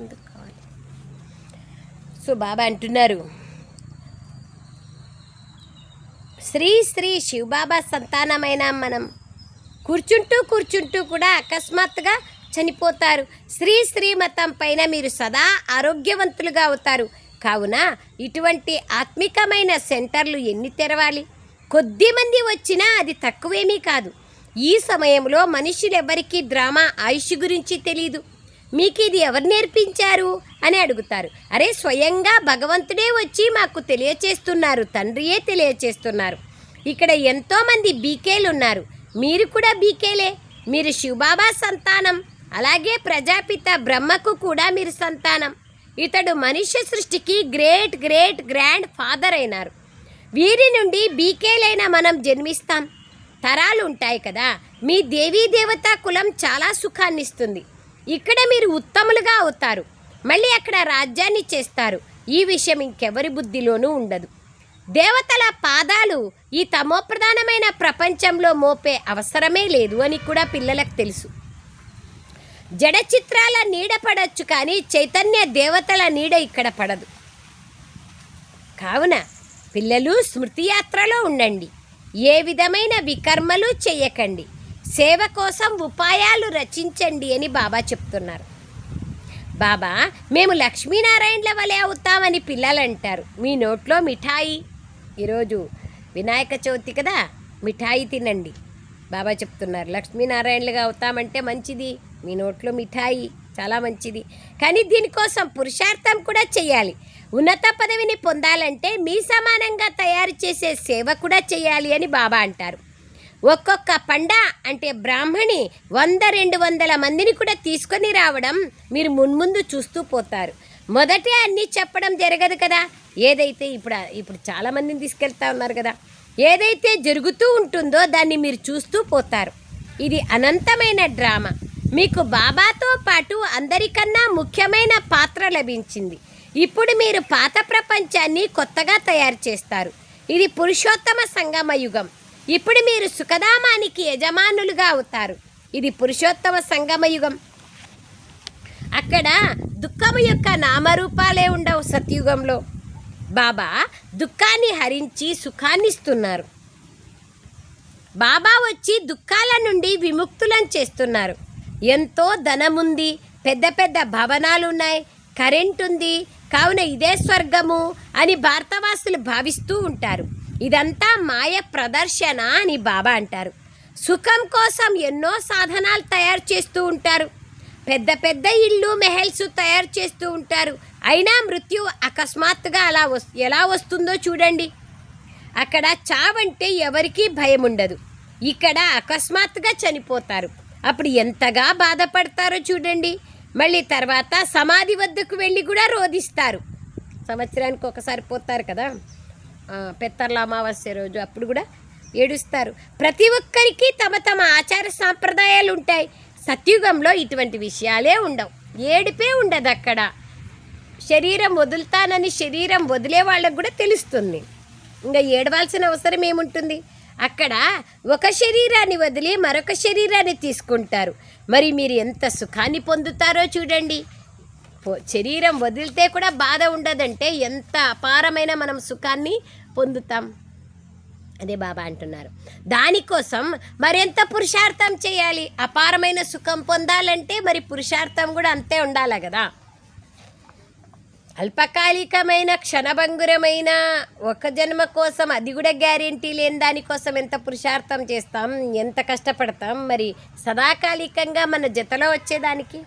ఎందుకు కావాలి? సో బాబా అంటున్నారు శ్రీ శ్రీ శివబాబా సంతానమైన మనం కూర్చుంటూ కూర్చుంటూ కూడా అకస్మాత్తుగా చనిపోతారు. శ్రీ శ్రీమతం పైన మీరు సదా ఆరోగ్యవంతులుగా అవుతారు. కావున ఇటువంటి ఆత్మికమైన సెంటర్లు ఎన్ని తెరవాలి? కొద్దిమంది వచ్చినా అది తక్కువేమీ కాదు. ఈ సమయంలో మనుషులెవరికీ డ్రామా ఆయుష్ గురించి తెలియదు మీకు ఇది ఎవరు నేర్పించారు? అని అడుగుతారు. అరే స్వయంగా భగవంతుడే వచ్చి మాకు తెలియచేస్తున్నారు తండ్రియే తెలియచేస్తున్నారు. ఇక్కడ ఎంతోమంది బీకేలు ఉన్నారు మీరు కూడా బీకేలే. మీరు శివబాబా సంతానం. అలాగే ప్రజాపిత బ్రహ్మకు కూడా మీరు సంతానం. ఇతడు మనుష్య సృష్టికి గ్రేట్ గ్రేట్ గ్రాండ్ ఫాదర్ అయినారు. వీరి నుండి బీకేలైన మనం జన్మిస్తాం. తరాలు ఉంటాయి కదా. మీ దేవీ దేవతా కులం చాలా సుఖాన్నిస్తుంది. ఇక్కడ మీరు ఉత్తములుగా అవుతారు. మళ్ళీ అక్కడ రాజ్యాన్ని చేస్తారు. ఈ విషయం ఇంకెవరి బుద్ధిలోనూ ఉండదు. దేవతల పాదాలు ఈ తమోప్రధానమైన ప్రపంచంలో మోపే అవసరమే లేదు అని కూడా పిల్లలకు తెలుసు. జడ చిత్రాల నీడ పడచ్చు కానీ చైతన్య దేవతల నీడ ఇక్కడ పడదు. కావున పిల్లలు స్మృతి యాత్రలో ఉండండి. ఏ విధమైన వికర్మలు చేయకండి. సేవ కోసం ఉపాయాలు రచించండి అని బాబా చెప్తున్నారు. బాబా మేము లక్ష్మీనారాయణల వలె అవుతామని పిల్లలు అంటారు మీ నోట్లో మిఠాయి. ఈరోజు వినాయక చవితి కదా మిఠాయి తినండి. బాబా చెప్తున్నారు లక్ష్మీనారాయణలుగా అవుతామంటే మంచిది. మీ నోట్లో మిఠాయి చాలా మంచిది. కానీ దీనికోసం పురుషార్థం కూడా చేయాలి. ఉన్నత పదవిని పొందాలంటే మీ సమానంగా తయారు చేసే సేవ కూడా చేయాలి అని బాబా అంటారు. ఒక్కొక్క పండ అంటే బ్రాహ్మణి వంద రెండు వందల మందిని కూడా తీసుకొని రావడం మీరు మున్ముందు చూస్తూ పోతారు. మొదటే అన్నీ చెప్పడం జరగదు కదా. ఏదైతే ఇప్పుడు ఇప్పుడు చాలామందిని తీసుకెళ్తా ఉన్నారు కదా. ఏదైతే జరుగుతూ ఉంటుందో దాన్ని మీరు చూస్తూ పోతారు. ఇది అనంతమైన డ్రామా. మీకు బాబాతో పాటు అందరికన్నా ముఖ్యమైన పాత్ర లభించింది. ఇప్పుడు మీరు పాత ప్రపంచాన్ని కొత్తగా తయారు చేస్తారు. ఇది పురుషోత్తమ సంగమ యుగం ఇప్పుడు మీరు సుఖధామానికి యజమానులుగా అవుతారు. ఇది పురుషోత్తమ సంగమ యుగం అక్కడ దుఃఖము యొక్క నామరూపాలే ఉండవు సత్యుగంలో. బాబా దుఃఖాన్ని హరించి సుఖాన్ని ఇస్తున్నారు బాబా వచ్చి దుఃఖాల నుండి విముక్తులను చేస్తున్నారు. ఎంతో ధనముంది పెద్ద పెద్ద భవనాలు ఉన్నాయి కరెంట్ ఉంది కావున ఇదే స్వర్గము అని భారతవాసులు భావిస్తూ ఉంటారు. ఇదంతా మాయ ప్రదర్శన అని బాబా అంటారు. సుఖం కోసం ఎన్నో సాధనాలు తయారు చేస్తూ ఉంటారు. పెద్ద పెద్ద ఇళ్ళు మెహల్స్ తయారు చేస్తూ ఉంటారు. అయినా మృత్యు అకస్మాత్తుగా అలా వస్ ఎలా వస్తుందో చూడండి. అక్కడ చావంటే ఎవరికీ భయం ఉండదు ఇక్కడ అకస్మాత్తుగా చనిపోతారు. అప్పుడు ఎంతగా బాధపడతారో చూడండి. మళ్ళీ తర్వాత సమాధి వద్దకు వెళ్ళి కూడా రోధిస్తారు. సంవత్సరానికి ఒకసారి పోతారు కదా? పెత్తర్ల అమావాస్య రోజు అప్పుడు కూడా ఏడుస్తారు. ప్రతి ఒక్కరికి తమ తమ ఆచార సాంప్రదాయాలు ఉంటాయి. సత్యుగంలో ఇటువంటి విషయాలే ఉండవు. ఏడిపే ఉండదు అక్కడ. శరీరం వదులుతానని శరీరం వదిలే వాళ్ళకు కూడా తెలుస్తుంది. ఇంకా ఏడవాల్సిన అవసరం ఏముంటుంది? అక్కడ ఒక శరీరాన్ని వదిలి మరొక శరీరాన్ని తీసుకుంటారు. మరి మీరు ఎంత సుఖాన్ని పొందుతారో చూడండి. శరీరం వదిలితే కూడా బాధ ఉండదంటే ఎంత అపారమైన మనం సుఖాన్ని పొందుతాం. అదే బాబా అంటున్నారు. దానికోసం మరెంత పురుషార్థం చేయాలి? అపారమైన సుఖం పొందాలంటే మరి పురుషార్థం కూడా అంతే ఉండాలి కదా. అల్పకాలికమైన క్షణభంగురమైన ఒక జన్మ కోసం అది కూడా గ్యారెంటీ లేని దానికోసం ఎంత పురుషార్థం చేస్తాం? ఎంత కష్టపడతాం? మరి సదాకాలికంగా మన జతలో వచ్చేదానికి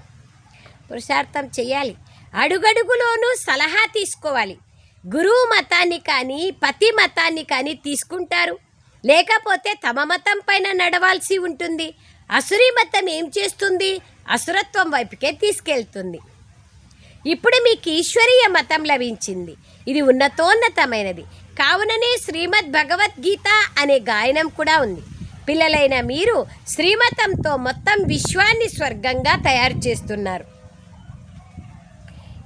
పురుషార్థం చేయాలి. అడుగడుగులోనూ సలహా తీసుకోవాలి. గురువు మతాన్ని కానీ పతి మతాన్ని కానీ తీసుకుంటారు. లేకపోతే తమ మతం పైన నడవాల్సి ఉంటుంది. అసురీ మతం ఏం చేస్తుంది? అసురత్వం వైపుకే తీసుకెళ్తుంది. ఇప్పుడు మీకు ఈశ్వరీయ మతం లభించింది. ఇది ఉన్నతోన్నతమైనది. కావుననే శ్రీమద్ భగవద్గీత అనే గాయనం కూడా ఉంది. పిల్లలైన మీరు శ్రీమతంతో మొత్తం విశ్వాన్ని స్వర్గంగా తయారు చేస్తున్నారు.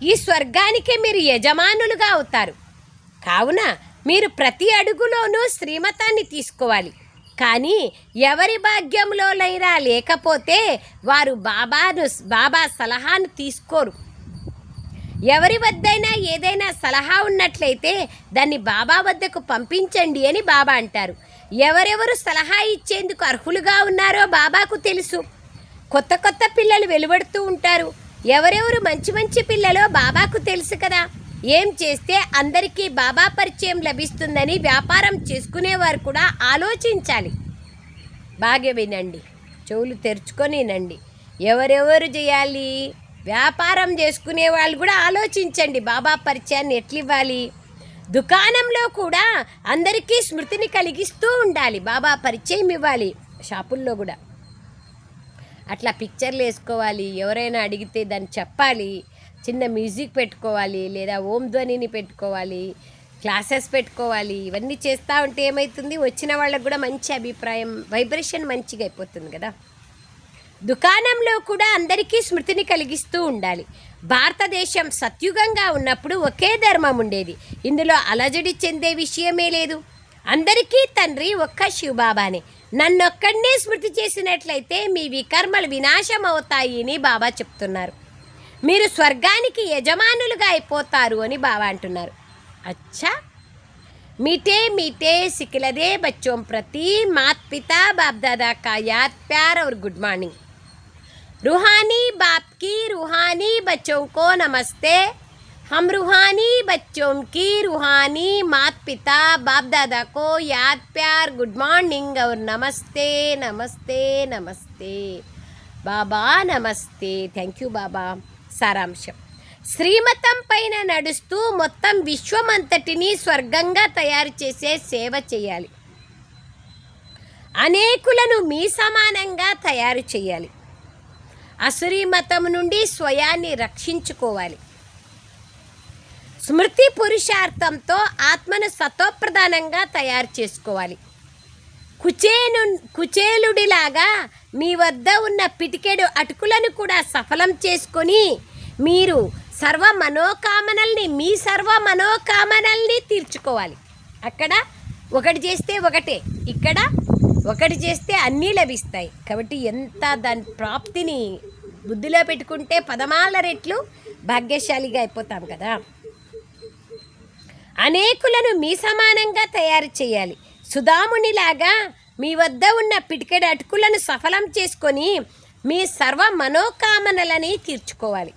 ఈ స్వర్గానికే మీరు యజమానులుగా అవుతారు. కావున మీరు ప్రతి అడుగులోనూ శ్రీమతాన్ని తీసుకోవాలి. కానీ ఎవరి భాగ్యంలోనైనా లేకపోతే వారు బాబాను బాబా సలహాను తీసుకోరు. ఎవరి వద్దైనా ఏదైనా సలహా ఉన్నట్లయితే దాన్ని బాబా వద్దకు పంపించండి అని బాబా అంటారు. ఎవరెవరు సలహా ఇచ్చేందుకు అర్హులుగా ఉన్నారో బాబాకు తెలుసు. కొత్త కొత్త పిల్లలు వెలువడుతూ ఉంటారు. ఎవరెవరు మంచి మంచి పిల్లలో బాబాకు తెలుసు కదా? ఏం చేస్తే అందరికీ బాబా పరిచయం లభిస్తుందని వ్యాపారం చేసుకునేవారు కూడా ఆలోచించాలి. బాగా వినండి. చెవులు తెరుచుకొనినండి ఎవరెవరు చేయాలి? వ్యాపారం చేసుకునే వాళ్ళు కూడా ఆలోచించండి. బాబా పరిచయాన్ని ఎట్లివ్వాలి? దుకాణంలో కూడా అందరికీ స్మృతిని కలిగిస్తూ ఉండాలి. బాబా పరిచయం ఇవ్వాలి. షాపుల్లో కూడా. అట్లా పిక్చర్లు వేసుకోవాలి. ఎవరైనా అడిగితే దాన్ని చెప్పాలి. చిన్న మ్యూజిక్ పెట్టుకోవాలి లేదా ఓం ధ్వనిని పెట్టుకోవాలి. క్లాసెస్ పెట్టుకోవాలి. ఇవన్నీ చేస్తూ ఉంటే ఏమవుతుంది వచ్చిన వాళ్ళకు కూడా మంచి అభిప్రాయం వైబ్రేషన్ మంచిగా అయిపోతుంది కదా. దుకాణంలో కూడా అందరికీ స్మృతిని కలిగిస్తూ ఉండాలి. భారతదేశం సత్యుగంగా ఉన్నప్పుడు ఒకే ధర్మం ఉండేది. ఇందులో అలజడి చెందే విషయమే లేదు. అందరికీ తండ్రి ఒక్క శివబాబానే. నన్నొక్కడినే స్మృతి చేసినట్లయితే మీ వికర్మలు వినాశం అవుతాయి అని బాబా చెప్తున్నారు మీరు స్వర్గానికి యజమానులుగా అయిపోతారు అని బాబా అంటున్నారు అచ్చా मीठे मीठे सिकलदे बच्चों प्रति मात पिता बाप दादा का याद प्यार और गुड मॉर्निंग रूहानी बाप की रूहानी बच्चों को नमस्ते हम रूहानी बच्चों की रूहानी मात पिता बाप दादा को याद प्यार गुड मॉर्निंग और नमस्ते नमस्ते नमस्ते బాబా నమస్తే థ్యాంక్ యూ బాబా సారాంశం శ్రీమతం పైన నడుస్తూ మొత్తం విశ్వమంతటిని స్వర్గంగా తయారు చేసే సేవ చేయాలి అనేకులను మీ సమానంగా తయారు చేయాలి అసురీ మతం నుండి స్వయాన్ని రక్షించుకోవాలి స్మృతి పురుషార్థంతో ఆత్మను సతోప్రధానంగా తయారు చేసుకోవాలి. కుచేను కుచేలుడిలాగా మీ వద్ద ఉన్న పిటికెడు అటుకులను కూడా సఫలం చేసుకొని మీరు సర్వ మనోకామనల్ని మీ సర్వ మనోకామనల్ని తీర్చుకోవాలి. అక్కడ ఒకటి చేస్తే ఒకటే ఇక్కడ ఒకటి చేస్తే అన్నీ లభిస్తాయి. కాబట్టి ఎంత దాని ప్రాప్తిని బుద్ధిలో పెట్టుకుంటే పదమాల రెట్లు భాగ్యశాలిగా అయిపోతాం కదా. అనేకులను మీ సమానంగా తయారు చేయాలి. సుధామునిలాగా మీ వద్ద ఉన్న పిటికెడు అటుకులను సఫలం చేసుకొని మీ సర్వ మనోకామనలని తీర్చుకోవాలి.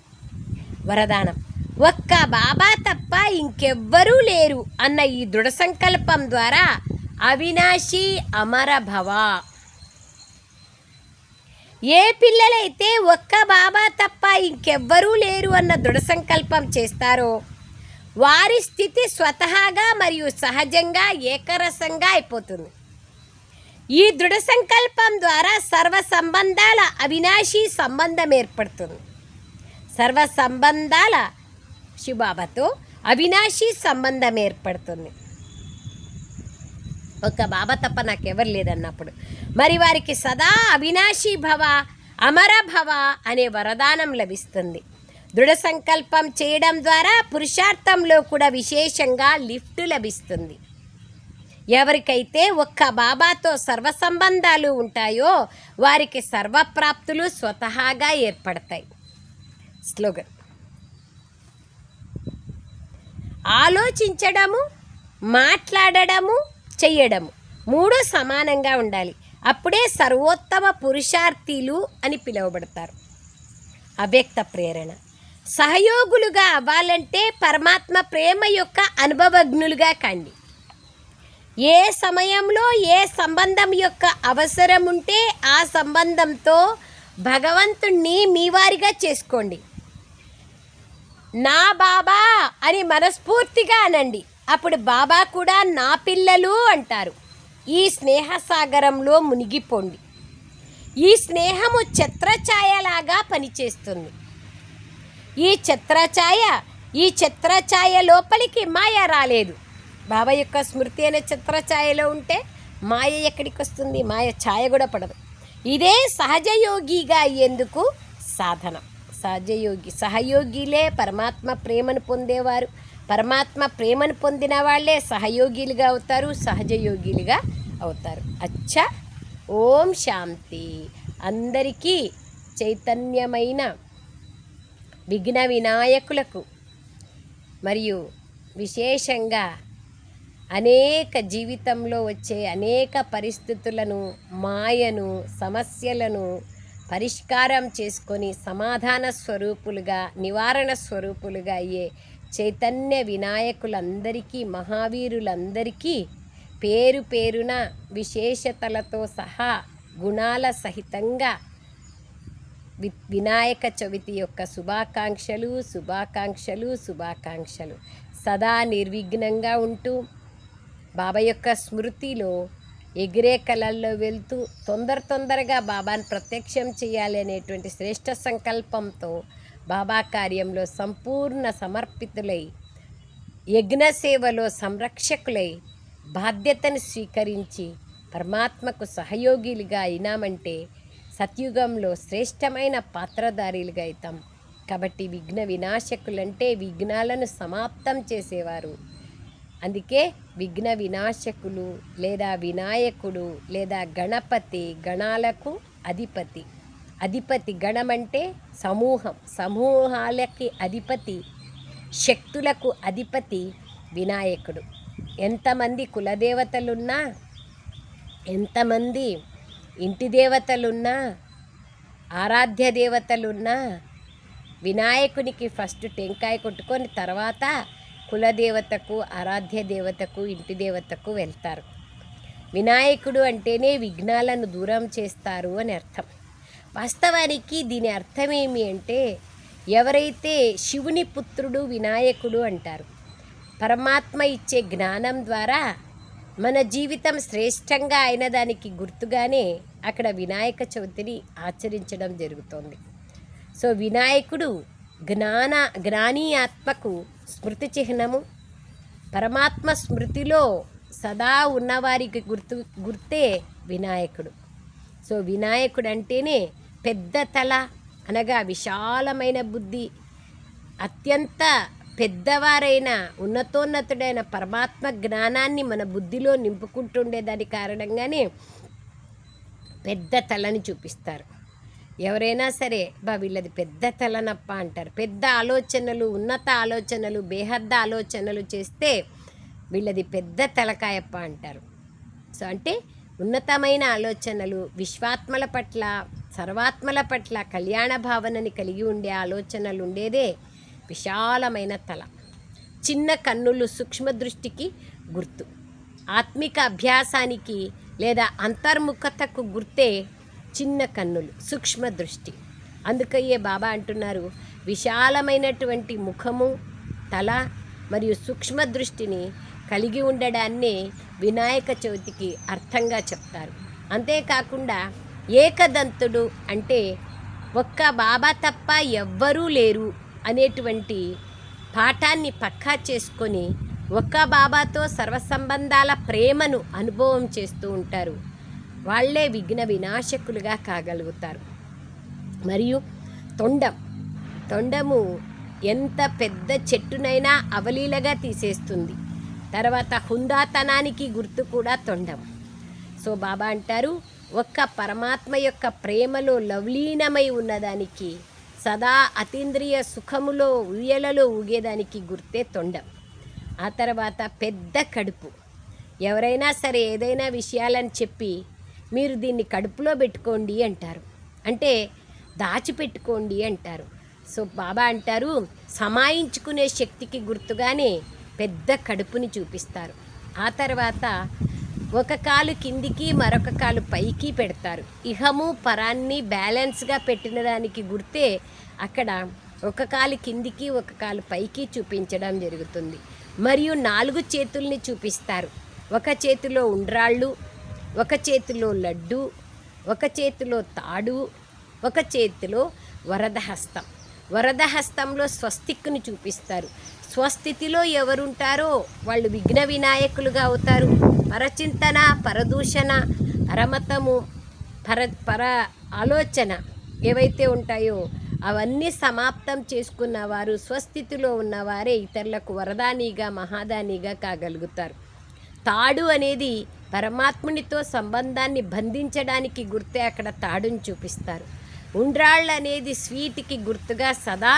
వరదానం ఒక్క బాబా తప్ప ఇంకెవ్వరూ లేరు అన్న ఈ దృఢ సంకల్పం ద్వారా అవినాశి అమరభవ ఏ పిల్లలైతే ఒక్క బాబా తప్ప ఇంకెవ్వరూ లేరు అన్న దృఢ సంకల్పం చేస్తారో వారి స్థితి స్వతహాగా మరియు సహజంగా ఏకరసంగా అయిపోతుంది. ఈ దృఢ సంకల్పం ద్వారా సర్వ సంబంధాల అవినాశీ సంబంధం ఏర్పడుతుంది. సర్వ సంబంధాల శివబాబాతో అవినాశీ సంబంధం ఏర్పడుతుంది. ఒక బాబా తప్ప నాకెవరు లేదన్నప్పుడు మరి వారికి సదా అవినాశీ భవ అమర భవ అనే వరదానం లభిస్తుంది. దృఢ సంకల్పం చేయడం ద్వారా పురుషార్థంలో కూడా విశేషంగా లిఫ్ట్ లభిస్తుంది. ఎవరికైతే ఒక్క బాబాతో సర్వ సంబంధాలు ఉంటాయో వారికి సర్వప్రాప్తులు స్వతహాగా ఏర్పడతాయి. స్లోగన్. ఆలోచించడము మాట్లాడడము చెయ్యడము మూడు సమానంగా ఉండాలి. అప్పుడే సర్వోత్తమ పురుషార్థీలు అని పిలువబడతారు. అవ్యక్త ప్రేరణ. సహయోగులుగా అవ్వాలంటే పరమాత్మ ప్రేమ యొక్క అనుభవజ్ఞులుగా కండి. ఏ సమయంలో ఏ సంబంధం యొక్క అవసరం ఉంటే ఆ సంబంధంతో భగవంతుణ్ణి మీ వారిగా చేసుకోండి. నా బాబా అని మనస్ఫూర్తిగా అనండి. అప్పుడు బాబా కూడా నా పిల్లలు అంటారు. ఈ స్నేహసాగరంలో మునిగిపోండి. ఈ స్నేహము ఛత్రఛాయలాగా పనిచేస్తుంది. ఈ చిత్రఛాయ ఈ చిత్రఛాయ లోపలికి మాయ రాలేదు. బాబా యొక్క స్మృతి అనే చిత్రఛాయలో ఉంటే మాయ ఎక్కడికి వస్తుంది? మాయ ఛాయ కూడా పడదు. ఇదే సహజయోగిగా అయ్యేందుకు సాధన. సహజయోగి సహయోగిలే పరమాత్మ ప్రేమను పొందేవారు. పరమాత్మ ప్రేమను పొందిన వాళ్ళే సహయోగిలుగా అవుతారు సహజయోగిలుగా అవుతారు. అచ్చా ఓం శాంతి. అందరికీ చైతన్యమైన విఘ్న వినాయకులకు మరియు విశేషంగా అనేక జీవితంలో వచ్చే అనేక పరిస్థితులను మాయను సమస్యలను పరిష్కారం చేసుకొని సమాధాన స్వరూపులుగా నివారణ స్వరూపులుగా అయ్యే చైతన్య వినాయకులందరికీ మహావీరులందరికీ పేరు పేరున విశేషతలతో సహా గుణాల సహితంగా వినాయక చవితి యొక్క శుభాకాంక్షలు శుభాకాంక్షలు శుభాకాంక్షలు. సదా నిర్విఘ్నంగా ఉంటూ బాబా యొక్క స్మృతిలో ఎగిరే కళల్లో వెళ్తూ తొందర తొందరగా బాబాను ప్రత్యక్షం చేయాలి అనేటువంటి శ్రేష్ట సంకల్పంతో బాబా కార్యంలో సంపూర్ణ సమర్పితులై యజ్ఞ సేవలో సంరక్షకులై బాధ్యతను స్వీకరించి పరమాత్మకు సహయోగిలుగా అయినామంటే సత్యుగంలో శ్రేష్టమైన పాత్రధారీలుగా అవుతాం కాబట్టి విఘ్న వినాశకులంటే విఘ్నాలను సమాప్తం చేసేవారు. అందుకే విఘ్న వినాశకులు లేదా వినాయకుడు లేదా గణపతి గణాలకు అధిపతి. అధిపతి గణమంటే సమూహం. సమూహాలకి అధిపతి శక్తులకు అధిపతి వినాయకుడు. ఎంతమంది కులదేవతలున్నా ఎంతమంది ఇంటి దేవతలున్నా ఆరాధ్య దేవతలున్నా వినాయకునికి ఫస్ట్ టెంకాయ కొట్టుకొని తర్వాత కులదేవతకు ఆరాధ్య దేవతకు ఇంటి దేవతకు వెళ్తారు. వినాయకుడు అంటేనే విఘ్నాలను దూరం చేస్తారు అని అర్థం. వాస్తవానికి దీని అర్థమేమి అంటే ఎవరైతే శివుని పుత్రుడు వినాయకుడు అంటారు పరమాత్మ ఇచ్చే జ్ఞానం ద్వారా మన జీవితం శ్రేష్టంగా అయిన దానికి గుర్తుగానే అక్కడ వినాయక చవితిని ఆచరించడం జరుగుతోంది. సో వినాయకుడు జ్ఞాన జ్ఞానీ ఆత్మకు స్మృతి చిహ్నము. పరమాత్మ స్మృతిలో సదా ఉన్నవారికి గుర్తు గుర్తే వినాయకుడు. సో వినాయకుడు అంటేనే పెద్ద తల అనగా విశాలమైన బుద్ధి అత్యంత పెద్దవారైన ఉన్నతోన్నతుడైన పరమాత్మ జ్ఞానాన్ని మన బుద్ధిలో నింపుకుంటుండే దాని కారణంగానే పెద్ద తలని చూపిస్తారు. ఎవరైనా సరే బా వీళ్ళది పెద్ద తలనప్ప అంటారు. పెద్ద ఆలోచనలు ఉన్నత ఆలోచనలు బేహద్ద ఆలోచనలు చేస్తే వీళ్ళది పెద్ద తలకాయప్ప అంటారు. సో అంటే ఉన్నతమైన ఆలోచనలు విశ్వాత్మల పట్ల సర్వాత్మల పట్ల కళ్యాణ భావనని కలిగి ఉండే ఆలోచనలు ఉండేదే విశాలమైన తల. చిన్న కన్నులు సూక్ష్మ దృష్టికి గుర్తు. ఆత్మిక అభ్యాసానికి లేదా అంతర్ముఖతకు గుర్తే చిన్న కన్నులు సూక్ష్మ దృష్టి అందుకయ్యే బాబా అంటున్నారు విశాలమైనటువంటి ముఖము తల మరియు సూక్ష్మ దృష్టిని కలిగి ఉండడాన్నే వినాయక చవితికి అర్థంగా చెప్తారు. అంతేకాకుండా ఏకదంతుడు అంటే ఒక్క బాబా తప్ప ఎవ్వరూ లేరు అనేటువంటి పాఠాన్ని పక్కా చేసుకొని ఒక్క బాబాతో సర్వసంబంధాల ప్రేమను అనుభవం చేస్తూ ఉంటారు. వాళ్ళే విఘ్న వినాశకులుగా కాగలుగుతారు. మరియు తొండం తొండము ఎంత పెద్ద చెట్టునైనా అవలీలగా తీసేస్తుంది. తర్వాత హుందాతనానికి గుర్తు కూడా తొండం. సో బాబా అంటారు ఒక్క పరమాత్మ యొక్క ప్రేమలో లవలీనమై ఉన్నదానికి సదా అతీంద్రియ సుఖములో ఉయ్యలలో ఊగేదానికి గుర్తే తొండం. ఆ తర్వాత పెద్ద కడుపు. ఎవరైనా సరే ఏదైనా విషయాలని చెప్పి మీరు దీన్ని కడుపులో పెట్టుకోండి అంటారు. అంటే దాచిపెట్టుకోండి అంటారు. సో బాబా అంటారు సమాయించుకునే శక్తికి గుర్తుగానే పెద్ద కడుపుని చూపిస్తారు. ఆ తర్వాత ఒక కాలు కిందికి మరొక కాలు పైకి పెడతారు. ఇహము పరాన్ని బ్యాలెన్స్గా పెట్టిన దానికి గుర్తే అక్కడ ఒక కాలు కిందికి ఒక కాలు పైకి చూపించడం జరుగుతుంది. మరియు నాలుగు చేతుల్ని చూపిస్తారు. ఒక చేతిలో ఉండ్రాళ్ళు ఒక చేతిలో లడ్డు ఒక చేతిలో తాడు ఒక చేతిలో వరదహస్తం. వరదహస్తంలో స్వస్తిక్ని చూపిస్తారు. స్వస్థితిలో ఎవరుంటారో వాళ్ళు విఘ్న వినాయకులుగా అవుతారు. పరచింతన పరదూషణ పరమతము పర పర ఆలోచన ఏవైతే ఉంటాయో అవన్నీ సమాప్తం చేసుకున్న వారు స్వస్థితిలో ఉన్నవారే ఇతరులకు వరదానిగా మహాదానిగా కాగలుగుతారు. తాడు అనేది పరమాత్మునితో సంబంధాన్ని బంధించడానికి గుర్తే అక్కడ తాడుని చూపిస్తారు. ఉండ్రాళ్ళు అనేది స్వీట్కి గుర్తుగా సదా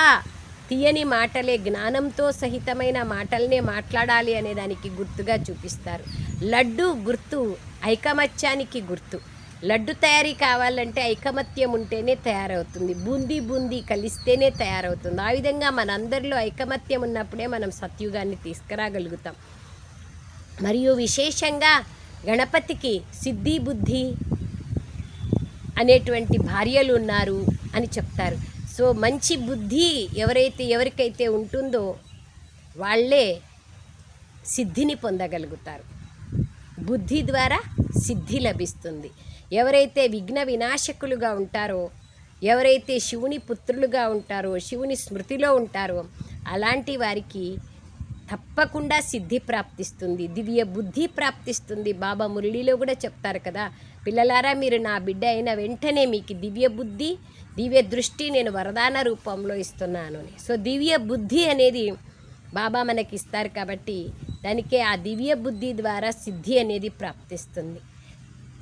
తీయని మాటలే జ్ఞానంతో సహితమైన మాటలనే మాట్లాడాలి అనే దానికి గుర్తుగా చూపిస్తారు. లడ్డు గుర్తు ఐకమత్యానికి గుర్తు. లడ్డు తయారీ కావాలంటే ఐకమత్యం ఉంటేనే తయారవుతుంది. బూందీ బూందీ కలిస్తేనే తయారవుతుంది. ఆ విధంగా మనందరిలో ఐకమత్యం ఉన్నప్పుడే మనం సత్యుగాన్ని తీసుకురాగలుగుతాం. మరియు విశేషంగా గణపతికి సిద్ధి బుద్ధి అనేటువంటి భార్యలు ఉన్నారు అని చెప్తారు. సో మంచి బుద్ధి ఎవరైతే ఎవరికైతే ఉంటుందో వాళ్ళే సిద్ధిని పొందగలుగుతారు. బుద్ధి ద్వారా సిద్ధి లభిస్తుంది. ఎవరైతే విఘ్న వినాశకులుగా ఉంటారో ఎవరైతే శివుని పుత్రులుగా ఉంటారో శివుని స్మృతిలో ఉంటారో అలాంటి వారికి తప్పకుండా సిద్ధి ప్రాప్తిస్తుంది. దివ్య బుద్ధి ప్రాప్తిస్తుంది. బాబా మురళిలో కూడా చెప్తారు కదా పిల్లలారా మీరు నా బిడ్డ అయిన వెంటనే మీకు దివ్య బుద్ధి దివ్య దృష్టి నేను వరదాన రూపంలో ఇస్తున్నాను. సో దివ్య బుద్ధి అనేది బాబా మనకి ఇస్తారు కాబట్టి దానికే ఆ దివ్య బుద్ధి ద్వారా సిద్ధి అనేది ప్రాప్తిస్తుంది.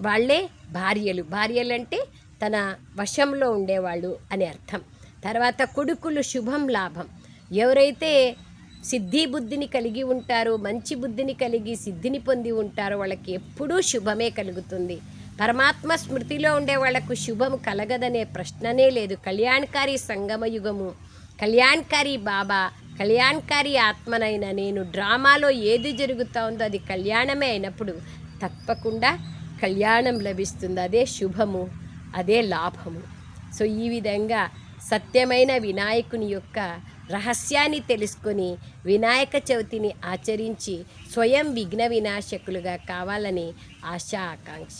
వాళ్ళే భార్యలు. భార్యలు అంటే తన వశంలో ఉండేవాళ్ళు అని అర్థం. తర్వాత కొడుకులు శుభం లాభం. ఎవరైతే సిద్ధి బుద్ధిని కలిగి ఉంటారో మంచి బుద్ధిని కలిగి సిద్ధిని పొంది ఉంటారో వాళ్ళకి ఎప్పుడూ శుభమే కలుగుతుంది. పరమాత్మ స్మృతిలో ఉండే వాళ్ళకు శుభం కలగదనే ప్రశ్ననే లేదు. కళ్యాణకారి సంగమ యుగము కళ్యాణకారి బాబా కళ్యాణకారి ఆత్మనైన నేను డ్రామాలో ఏది జరుగుతా ఉందో అది కళ్యాణమే అయినప్పుడు తప్పకుండా కళ్యాణం లభిస్తుంది. అదే శుభము అదే లాభము. సో ఈ విధంగా సత్యమైన వినాయకుని యొక్క రహస్యాన్ని తెలుసుకొని వినాయక చవితిని ఆచరించి స్వయం విఘ్న వినాశకులుగా కావాలని ఆశా ఆకాంక్ష.